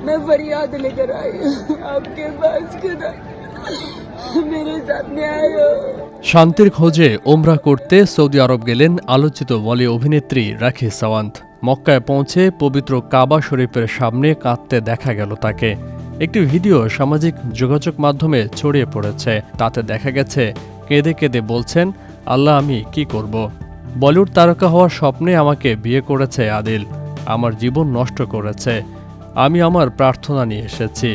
मैं फरियाद लेकर आई हूँ आपके पास खुदा मेरे साथ न्याय हो শান্তির খোঁজে ওমরা করতে সৌদি আরব গেলেন আলোচিত বলি অভিনেত্রী রাখি সাওয়ান্ত মক্কায় পৌঁছে পবিত্র কাবা শরীফের সামনে কাঁদতে দেখা গেল তাকে একটি ভিডিও সামাজিক যোগাযোগ মাধ্যমে ছড়িয়ে পড়েছে তাতে দেখা গেছে কেঁদে কেঁদে বলছেন আল্লাহ আমি কি করব বলিউড তারকা হওয়ার স্বপ্নে আমাকে বিয়ে করেছে আদিল আমার জীবন নষ্ট করেছে আমি আমার প্রার্থনা নিয়ে এসেছি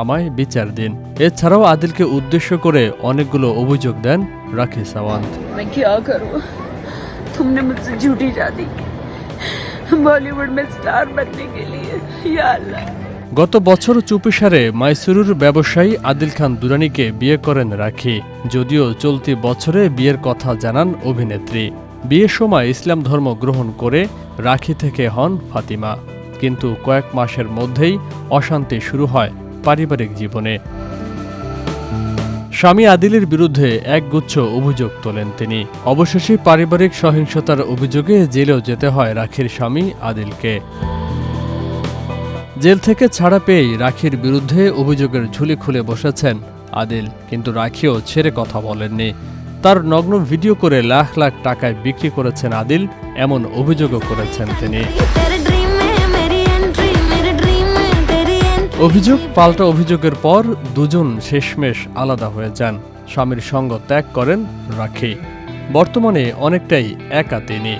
আমায় বিচার দিন এছাড়াও আদিলকে উদ্দেশ্য করে অনেকগুলো অভিযোগ দেন রাখি সাওয়ান্ত मैं क्या करूँ तुमने मुझसे झूठी शादी की बॉलीवुड में स्टार बनने के लिए या अल्लाह গত বছর চুপিসারে মাইসুরুর ব্যবসায়ী আদিল খান দুরানিকে বিয়ে করেন রাখি যদিও চলতি বছরে বিয়ের কথা জানান অভিনেত্রী বিয়ের সময় ইসলাম ধর্ম গ্রহণ করে রাখি থেকে হন ফাতিমা কিন্তু কয়েক মাসের মধ্যেই অশান্তি শুরু হয় পারিবারিক জীবনে। স্বামী আদিলের বিরুদ্ধে একগুচ্ছ অভিযোগ তোলেন তিনি। অবশেষে পারিবারিক সহিংসতার অভিযোগে জেলেও যেতে হয় রাখির স্বামী আদিলকে। জেল থেকে ছাড়া পেয়েই রাখির বিরুদ্ধে অভিযোগের ঝুলি খুলে বসেছেন আদিল, কিন্তু রাখিও ছেড়ে কথা বলেননি। তার নগ্ন ভিডিও করে লাখ লাখ টাকায় বিক্রি করেছেন আদিল, এমন অভিযোগও করেছেন তিনি। অভিযোগ, পাল্টা অভিযোগের পর দুজন শেষমেশ আলাদা হয়ে যান। স্বামীর সঙ্গ ত্যাগ করেন রাখি। বর্তমানে অনেকটাই একা তিনি।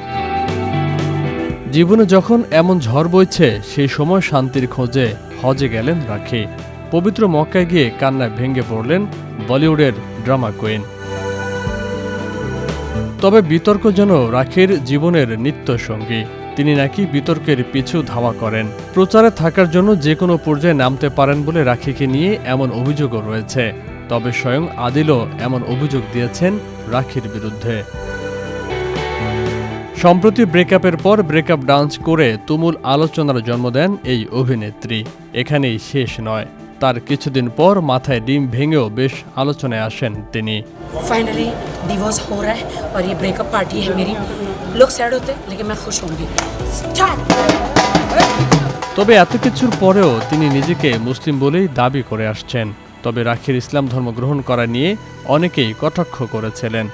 জীবনে যখন এমন ঝড় বইছে, সেই সময় শান্তির খোঁজে হজে গেলেন রাখি। পবিত্র মক্কায় গিয়ে কান্নায় ভেঙে পড়লেন বলিউডের ড্রামা কুইন। তবে বিতর্ক যেন রাখির জীবনের নিত্য সঙ্গী তিনি নাকি বিতর্কের পিছু ধাওয়া করেন। প্রচারে থাকার জন্য যে কোনো পর্যায়ে নামতে পারেন বলে রাখিকে নিয়ে এমন অভিযোগও রয়েছে। তবে স্বয়ং আদিলও এমন অভিযোগ দিয়েছেন রাখির বিরুদ্ধে। সম্প্রতি ব্রেকআপের পর ব্রেকআপ ডান্স করে তুমুল আলোচনার জন্ম দেন এই অভিনেত্রী। এখানেই শেষ নয়। তার কিছুদিন পর মাথায় ডিম ভেঙেও বেশ আলোচনায় আসেন তিনি। ফাইনালি ডিভোর্স হো রা ব্রেকআপ পার্টি लोग सैड होते हैं लेकिन मैं खुश होंगी स्टार्ट তবে এত কিছুর পরেও তিনি নিজেকে মুসলিম বলেই দাবি করে আসছেন তবে রাখির ইসলাম ধর্ম গ্রহণ করা নিয়ে অনেকেই কটাক্ষ করেছিলেন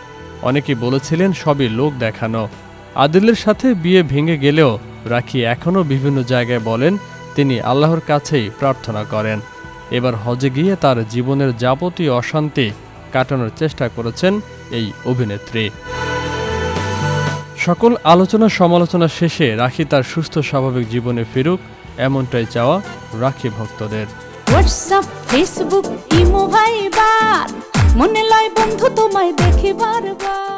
অনেকেই বলেছিলেন সবই লোক দেখানো আদিলের সাথে বিয়ে ভেঙে গেলেও রাখি এখনও বিভিন্ন জায়গায় বলেন তিনি আল্লাহর কাছেই প্রার্থনা করেন এবার হজে গিয়ে তার জীবনের যাবতীয় অশান্তি কাটানোর চেষ্টা করেছেন এই অভিনেত্রী সকল আলোচনা সমালোচনা শেষে রাখি তার সুস্থ স্বাভাবিক জীবনে ফিরুক, এমনটাই চাওয়া রাখি ভক্তদের। হোয়াটসঅ্যাপ ফেসবুক ইমো ভাইবার মনে লয় বন্ধু, তোমায় দেখি বারবার।